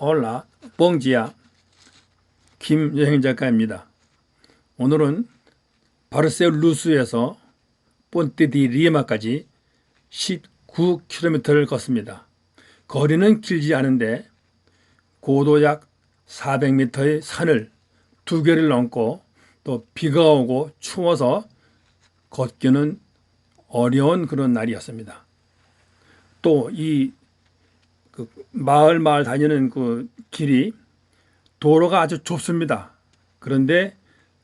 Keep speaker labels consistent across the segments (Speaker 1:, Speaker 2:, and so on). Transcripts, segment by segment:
Speaker 1: 올라 뽕지야 김여행 작가입니다. 오늘은 바르셀루스에서 본테디 리마까지 19km를 걷습니다. 거리는 길지 않은데 고도 약 400m의 산을 두 개를 넘고 또 비가 오고 추워서 걷기는 어려운 그런 날이었습니다. 또 이 그 마을 마을 다니는 그 길이 도로가 아주 좁습니다. 그런데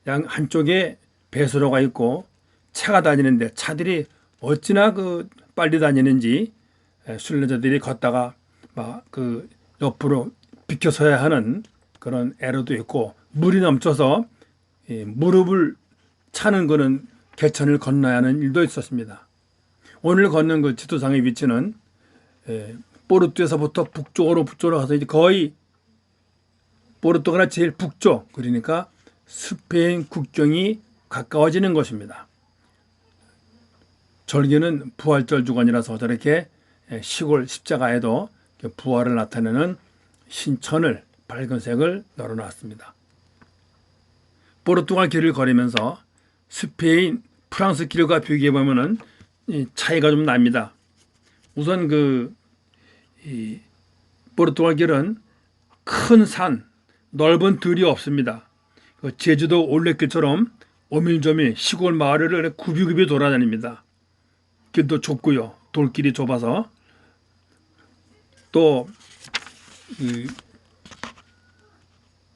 Speaker 1: 양 한쪽에 배수로가 있고 차가 다니는데 차들이 어찌나 그 빨리 다니는지 에, 순례자들이 걷다가 막 그 옆으로 비켜서야 하는 그런 애로도 있고 물이 넘쳐서 예, 무릎을 차는 그런 개천을 건너야 하는 일도 있었습니다. 오늘 걷는 그 지도상의 위치는 예, 포르투에서부터 북쪽으로 북쪽으로 가서 이제 거의 포르투가 제일 북쪽 그러니까 스페인 국경이 가까워지는 것입니다. 절기는 부활절 주간이라서 저렇게 시골 십자가에도 부활을 나타내는 신천을 밝은색을 널어놨습니다. 포르투갈 길을 걸으면서 스페인, 프랑스 길과 비교해 보면은 차이가 좀 납니다. 우선 그 이 포르투갈 길은 큰 산, 넓은 들이 없습니다. 그 제주도 올레길처럼 오밀조밀 시골 마을을 구비구비 돌아다닙니다. 길도 좁고요. 돌길이 좁아서 또이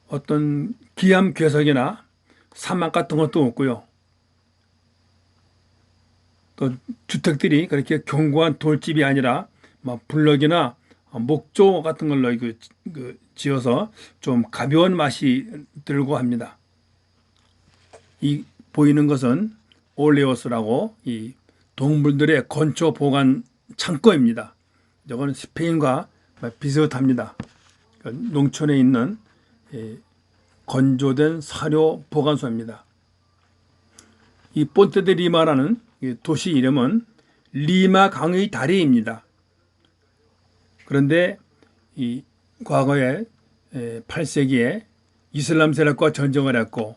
Speaker 1: 어떤 기암 괴석이나 사막 같은 것도 없고요. 또 주택들이 그렇게 견고한 돌집이 아니라 뭐 블럭이나 목조 같은 걸로 그, 그 지어서 좀 가벼운 맛이 들고 합니다. 이 보이는 것은 올레오스라고 이 동물들의 건초 보관 창고입니다. 이건 스페인과 비슷합니다. 그 농촌에 있는 예, 건조된 사료 보관소입니다. 이 본테데 리마라는 이 도시 이름은 리마 강의 다리입니다. 그런데 이 과거에 8세기에 이슬람 세력과 전쟁을 했고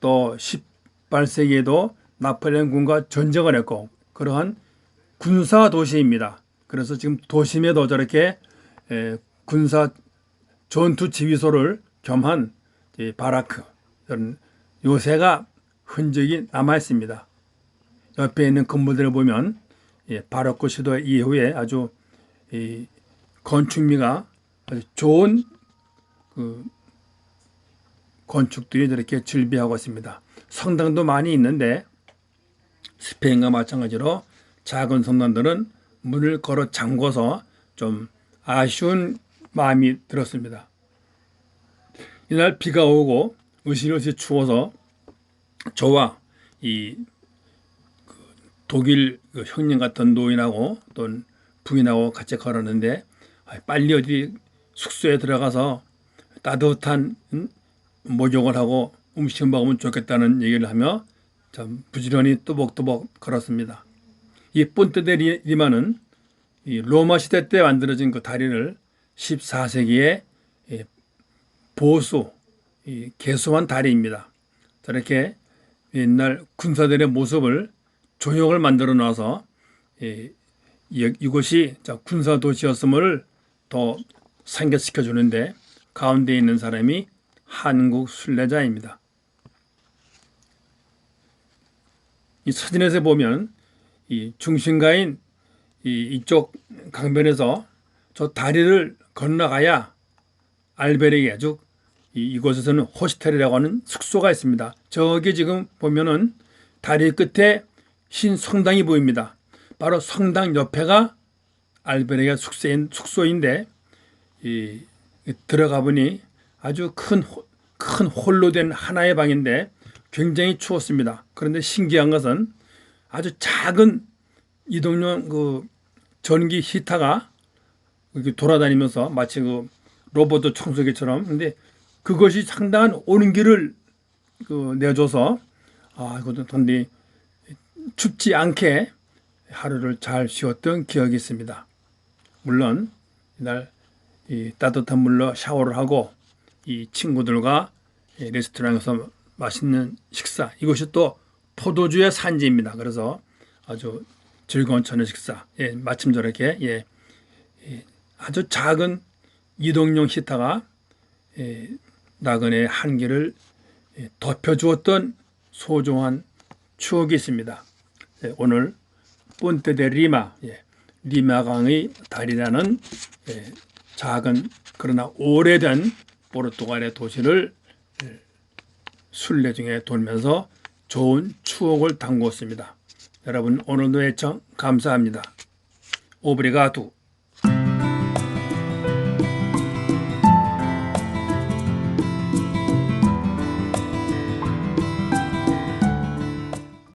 Speaker 1: 또 18세기에도 나폴레옹 군과 전쟁을 했고 그러한 군사 도시입니다. 그래서 지금 도심에도 저렇게 군사 전투 지휘소를 겸한 바라크 이런 요새가 흔적이 남아 있습니다. 옆에 있는 건물들을 보면 바로크 시도 이후에 아주 건축미가 아주 좋은 그 건축들이 저렇게 즐비하고 있습니다. 성당도 많이 있는데 스페인과 마찬가지로 작은 성당들은 문을 걸어 잠궈서 좀 아쉬운 마음이 들었습니다. 이날 비가 오고 으실으실 추워서 저와 이그 독일 그 형님 같은 노인하고 또 부인하고 같이 걸었는데 빨리 어디 숙소에 들어가서 따뜻한 목욕을 하고 음식 먹으면 좋겠다는 얘기를 하며 참 부지런히 또복또복 걸었습니다. 이 본테데 리마는 이 로마 시대 때 만들어진 그 다리를 14세기에 보수 개수한 다리입니다. 저렇게 옛날 군사들의 모습을 조형을 만들어 놔서 이곳이 군사 도시였음을 더 상기시켜 주는데 가운데 있는 사람이 한국 순례자입니다. 이 사진에서 보면 이 중심가인 이 이쪽 강변에서 저 다리를 건너가야 알베르게 즉 이곳에서는 호스텔이라고 하는 숙소가 있습니다. 저기 지금 보면은 다리 끝에 흰 성당이 보입니다. 바로 성당 옆에가 알베르게 숙소인, 숙소인데 이, 들어가 보니 아주 큰, 큰 홀로 된 하나의 방인데 굉장히 추웠습니다. 그런데 신기한 것은 아주 작은 이동용 그 전기 히터가 이렇게 돌아다니면서 마치 그 로봇 청소기처럼 근데 그것이 상당한 온기를 그 내줘서 아 이것도 단디 춥지 않게 하루를 잘 쉬었던 기억이 있습니다. 물론 이날 이 따뜻한 물로 샤워를 하고 이 친구들과 이 레스토랑에서 맛있는 식사 이것이 또 포도주의 산지입니다. 그래서 아주 즐거운 저녁 식사. 예, 마침 저렇게 예, 예, 아주 작은 이동용 히타가 예, 나그네 한계를 예, 덮여주었던 소중한 추억이 있습니다. 예, 오늘 폰테데 리마, 예, 리마강의 달이라는 예, 작은 그러나 오래된 포르투갈의 도시를 예, 순례 중에 돌면서 좋은 추억을 담궜습니다. 여러분 오늘도 애청 감사합니다. 오브리가두.